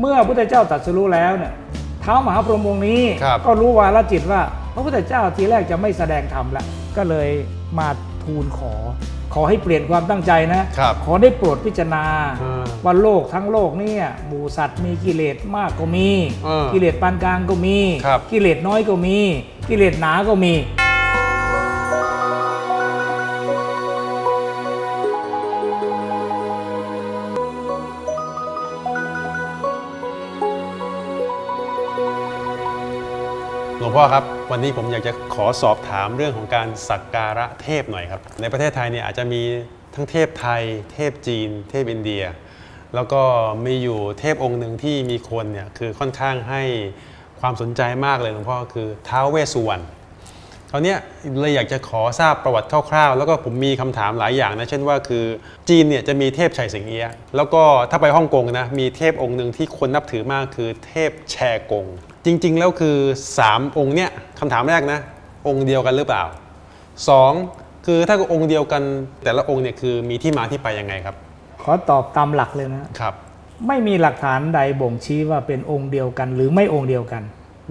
เมื่อพระพุทธเจ้าตรัสรู้แล้วเนี่ยเท้ามหาพรหมองค์นี้ ครับก็รู้วาลจิตว่า พระพุทธเจ้าทีแรกจะไม่แสดงธรรมละก็เลยมาทูลขอ ขอให้เปลี่ยนความตั้งใจนะ ครับขอได้โปรดพิจารณาอ่าว่าโลกทั้งโลกเนี่ยหมู่สัตว์มีกิเลสมากก็มีอ่ากิเลสปานกลางก็มี ครับ กิเลสน้อยก็มี กิเลสหนาก็มี หลวงพ่อครับ วันนี้ผมอยากจะขอสอบถามเรื่องของการสักการะเทพหน่อยครับ ในประเทศไทยเนี่ยอาจจะมีทั้งเทพไทย เทพจีน เทพอินเดีย แล้วก็มีอยู่เทพองค์หนึ่งที่มีคนเนี่ยคือค่อนข้างให้ความสนใจมากเลยหลวงพ่อคือท้าวเวสสุวรรณคราวนี้เลยอยากจะขอทราบประวัติคร่าวๆ แล้วก็ผมมีคำถามหลายอย่างนะ เช่นว่าคือจีนเนี่ยจะมีเทพไฉสิงเอียแล้วก็ถ้าไปฮ่องกงนะมีเทพองค์หนึ่งที่คนนับถือมากคือเทพแชกง จริง ๆ แล้วคือ 3 องค์เนี่ยคำถามแรกนะ องค์เดียวกันหรือเปล่า 2 คือถ้าองค์เดียวกันแต่ละองค์เนี่ยคือมีที่มาที่ไปยังไงครับ ขอตอบตามหลักเลยนะครับ ไม่มีหลักฐานใดบ่งชี้ว่าเป็นองค์เดียวกัน หรือไม่องค์เดียวกัน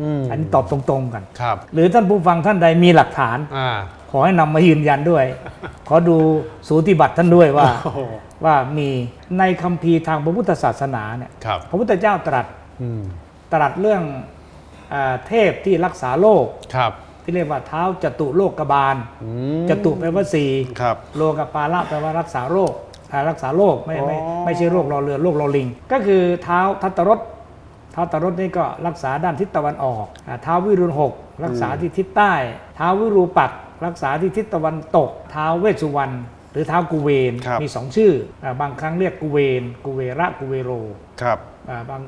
อืมอันนี้ตอบตรงๆกัน ครับ หรือท่านผู้ฟังท่านใดมีหลักฐาน อ่า ขอให้นำมายืนยันด้วย ขอดูสูติบัตรท่านด้วยว่า โอ้โหว่ามีในคัมภีร์ทางพระพุทธศาสนาเนี่ย ครับ พระพุทธเจ้าตรัสอืม ตรัสเรื่องอา เทพที่รักษาโลกครับ ที่เรียกว่าเท้าจตุโลกบาลอืมจตุแปลว่าสี่ครับโลกปาละแปลว่ารักษาโรคอ่ารักษาโรคไม่ไม่อ๋อไม่ใช่โรครอเรือโรครอลิง ก็คือเท้าทัตตรสเท้าทัตตรสนี่ก็รักษาด้านทิศตะวันออกอ่าเท้าวิรุณหกรักษาที่ทิศใต้เท้าวิรูปักษ์รักษาที่ทิศตะวันตกเท้าเวสสุวรรณหรือเท้ากุเวนครับมีสองชื่ออาบางครั้งเรียกกุเวนกุเวระกุเวโรครับอ่าบาง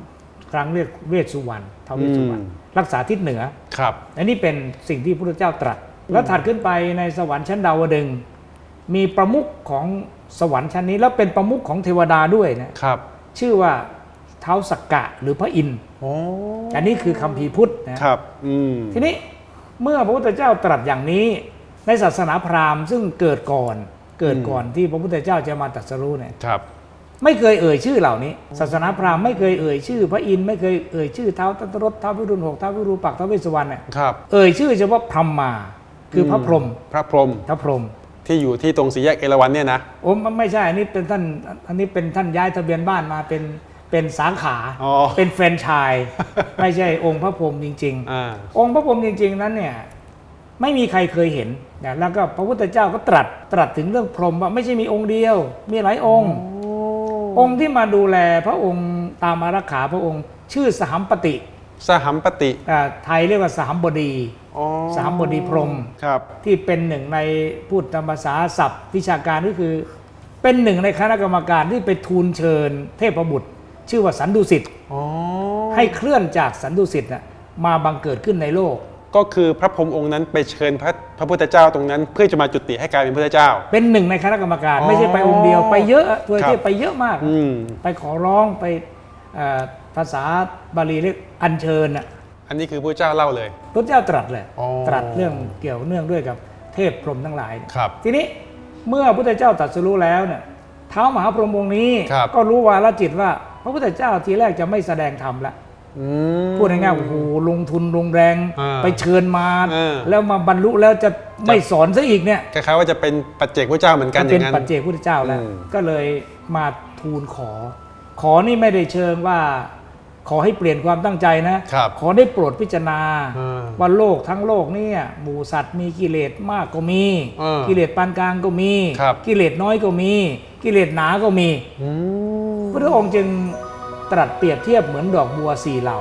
ครั้งเรียกเวสสุวรรณท้าวเวสสุวรรณอืมรักษาทิศเหนือครับอันนี้เป็นสิ่งที่พระพุทธเจ้าตรัส แล้วถัดขึ้นไปในสวรรค์ชั้นดาวดึงส์มีประมุขของสวรรค์ชั้นนี้ แล้วเป็นประมุขของเทวดาด้วยนะครับ ชื่อว่าเท้าสักกะหรือพระอินทร์โอ้อันนี้คือคำพีร์พุทธนะครับอืมทีนี้เมื่อพระพุทธเจ้าตรัสอย่างนี้ ในศาสนาพราหมณ์ซึ่งเกิดก่อนเกิดก่อนที่พระพุทธเจ้าจะมาตรัสรู้เนี่ยครับ ไม่เคยเอ่ยชื่อเหล่านี้ ศาสนาพราหมณ์ไม่เคยเอ่ยชื่อ พระอินทร์ไม่เคยเอ่ยชื่อเท้าตัตรสเท้าวิรุณหกเท้าวิรูปักษ์เท้าเวสสุวรรณเนี่ยครับ เอ่ยชื่อเฉพาะพรหมมา คือพระพรหมพระพรหมพระพรหมที่อยู่ที่ตรงสี่แยกเอราวัณเนี่ยนะโอ้มันไม่ใช่อันนี้เป็นท่านอันนี้เป็นท่านย้ายทะเบียนบ้านมาเป็นเป็นสาขาอ๋อเป็นแฟรนไชายไม่ใช่องค์พระพรหมจริงอ่าๆองค์พระพรหมจริง ๆ นั้นเนี่ยไม่มีใครเคยเห็นนะแล้วก็พระพุทธเจ้าก็ตรัสตรัสถึงเรื่องพรหมว่าไม่ใช่มีองค์เดียว มีหลายองค์ องค์ที่มาดูแลพระองค์ตามอารักขาพระองค์ ชื่อสหัมปติ สหัมปติอ่าไทยเรียกว่าสหัมบดีอ๋อสหัมบดีพรหมครับ ที่เป็นหนึ่งในพูดตามภาษาศัพท์วิชาการก็คือ เป็นหนึ่งในคณะกรรมการที่ไปทูลเชิญ เทพบุตร ชื่อว่าสันดุสิตอ๋อให้เคลื่อนจากสันดุสิตน่ะมาบังเกิดขึ้นในโลก ก็คือพระพรหมองค์นั้นไปเชิญพระพระพุทธเจ้าตรงนั้น เพื่อจะมาจุติให้กลายเป็นพระพุทธเจ้า เป็นหนึ่งในคณะกรรมการอ๋อไม่ใช่ไปองค์เดียวไปเยอะตัวครับเทพไปเยอะมากอืมไปขอร้องไปเอ่อภาษาบาลีเรียกอัญเชิญน่ะอันนี้คือพระเจ้าเล่าเลยพระเจ้าตรัสเลยอ๋อตรัสเรื่องเกี่ยวเนื่องด้วยกับเทพพรหมทั้งหลายครับทีนี้เมื่อพระพุทธเจ้าตรัสรู้แล้วเนี่ยเท้ามหาพรหมองค์นี้ครับก็รู้วาลจิตว่า พระพุทธเจ้าทีแรกจะไม่แสดงธรรมละอืม พูดง่ายๆโอ้โหลงทุนลงแรงอ่าไปเชิญมาเออแล้วมาบรรลุแล้วจะไม่สอนซะอีกเนี่ยคล้ายๆว่าจะเป็นปัจเจกพระเจ้าเหมือนกันอเป็นย่างนั้นปัจเจกพุทธเจ้าแล้วอืมก็เลยมาทูลขอ ขอนี่ไม่ได้เชิงว่า ขอให้เปลี่ยนความตั้งใจนะครับขอได้โปรดพิจารณาอ่าว่าโลกทั้งโลกเนี่ยหมู่สัตว์มีกิเลสมากก็มีอ่ากิเลสปานกลางก็มีครับกิเลสน้อยก็มี กิเลสหนาก็มีอืมพระองค์จึง ตรัสเปรียบเทียบเหมือนดอกบัวสี่เหล่า